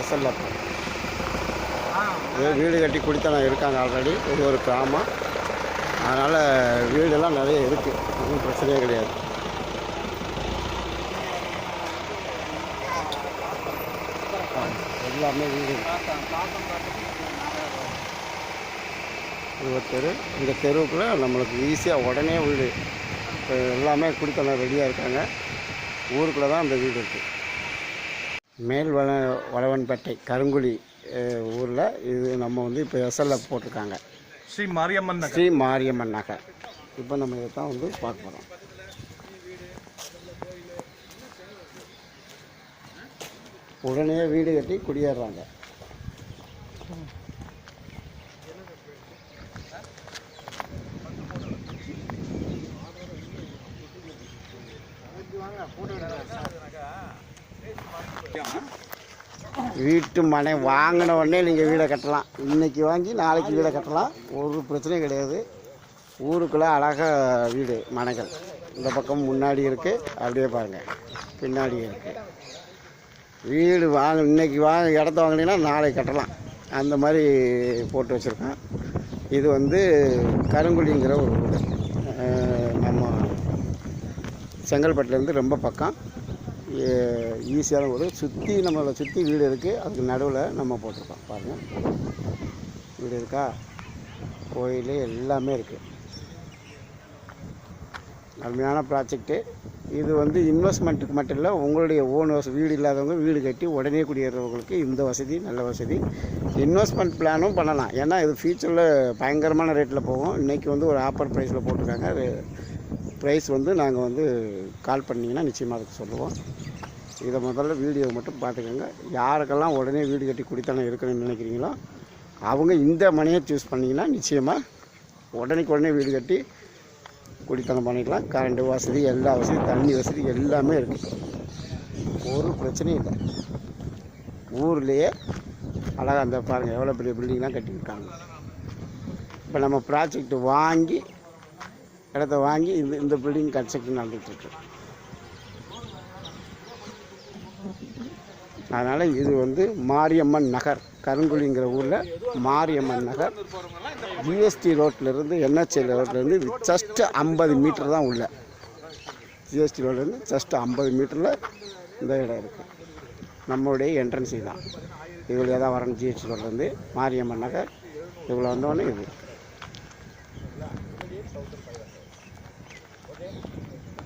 SLF வீடு கட்டி குடித்தனம் இருக்காங்க ஆல்ரெடி இது ஒரு கிராமம். அதனால் வீடெல்லாம் நிறைய இருக்குது ஒன்றும் பிரச்சனையே கிடையாது. எல்லாமே வீடு. இது ஒரு தெரு. இந்த தெருவுக்குள்ளே நம்மளுக்கு ஈஸியாக உடனே வீடு. இப்போ எல்லாமே குடித்தனம் ரெடியாக இருக்காங்க. ஊருக்குள்ளே தான் அந்த வீடு இருக்குது மேல் வள வளவன்பேட்டை கருங்குழி ஊரில் இது நம்ம வந்து இப்போ எஸ்எல்எஃப் போட்டிருக்காங்க. ஸ்ரீ மாரியம்மன் நகர். ஸ்ரீ மாரியம்மன் நகர். இப்போ நம்ம இதை தான் வந்து பார்க்க போகிறோம் உடனே வீடு கட்டி குடியேறுறாங்க வீட்டு மனை வாங்கின உடனே நீங்கள் வீடை கட்டலாம். இன்றைக்கி வாங்கி நாளைக்கு வீடை கட்டலாம். ஒரு பிரச்சனையும் கிடையாது. ஊருக்குள்ளே அழகாக வீடு மனைகள். இந்த பக்கம் முன்னாடி இருக்குது அப்படியே பாருங்கள் பின்னாடி இருக்குது வீடு வாங்க இன்னைக்கு வாங்க இடத்த வாங்கினீங்கன்னா நாளைக்கு கட்டலாம். அந்த மாதிரி போட்டு வச்சுருக்கோம். இது வந்து கருங்குழிங்கிற ஒரு வீடு நம்ம செங்கல்பட்டுலேருந்து ரொம்ப பக்கம். ஈஸியான ஒரு சுற்றி நம்மளை சுற்றி வீடு இருக்குது அதுக்கு நடுவில் நம்ம போட்டிருக்கோம். பாருங்கள் வீடு இருக்கா? கோயில் எல்லாமே இருக்குது அருமையான ப்ராஜெக்ட்டு இது வந்து இன்வெஸ்ட்மெண்ட்டுக்கு மட்டும் இல்லை உங்களுடைய ஓன் வீடு இல்லாதவங்க வீடு கட்டி உடனே குடியேறவங்களுக்கு இந்த வசதி நல்ல வசதி. இன்வெஸ்ட்மெண்ட் பிளானும் பண்ணலாம். ஏன்னா இது ஃபியூச்சரில் பயங்கரமான ரேட்டில் போகும். இன்றைக்கி வந்து ஒரு ஆஃபர் ப்ரைஸில் போட்டிருக்காங்க. ப்ரைஸ் வந்து நாங்கள் வந்து கால் பண்ணிங்கன்னா நிச்சயமாக அதுக்கு சொல்லுவோம். இதை முதல்ல வீடியோ மட்டும் பார்த்துக்கோங்க. யாருக்கெல்லாம் உடனே வீடு கட்டி குடித்தனம் இருக்கணும்னு நினைக்கிறீங்களோ அவங்க இந்த மனையை சூஸ் பண்ணிங்கன்னா நிச்சயமாக உடனேக்கு உடனே வீடு கட்டி குடித்தனம் பண்ணிக்கலாம். கரண்ட் வசதி எல்லா வசதி தண்ணி வசதி எல்லாமே இருக்குது ஒரு பிரச்சனையும் இல்லை. ஊர்லேயே அழகாக அந்த பாருங்கள் எவ்வளோ பெரிய பில்டிங்லாம் கட்டியிருக்காங்க. இப்போ நம்ம ப்ராஜெக்ட் வாங்கி இடத்த வாங்கி இந்த இந்த பில்டிங் கன்ஸ்ட்ரக்ஷன் நடந்துகிட்ருக்கு. அதனால் இது வந்து மாரியம்மன் நகர் கருங்குழிங்கிற ஊரில் மாரியம்மன் நகர். ஜிஎஸ்டி ரோட்லேருந்து என்ஹெச்ஐ ரோட்லேருந்து ஜஸ்ட் ஐம்பது மீட்டர் தான் உள்ள. ஜிஎஸ்டி ரோட்லேருந்து ஜஸ்ட் ஐம்பது மீட்டரில் இந்த இடம் இருக்குது நம்மளுடைய என்ட்ரன்ஸி தான். இவ்வளோ வழியாக தான் வரணும் ஜிஎஸ்டி ரோட்லேருந்து மாரியம்மன் நகர். இவ்வளோ வந்தோடனே இது. Okay.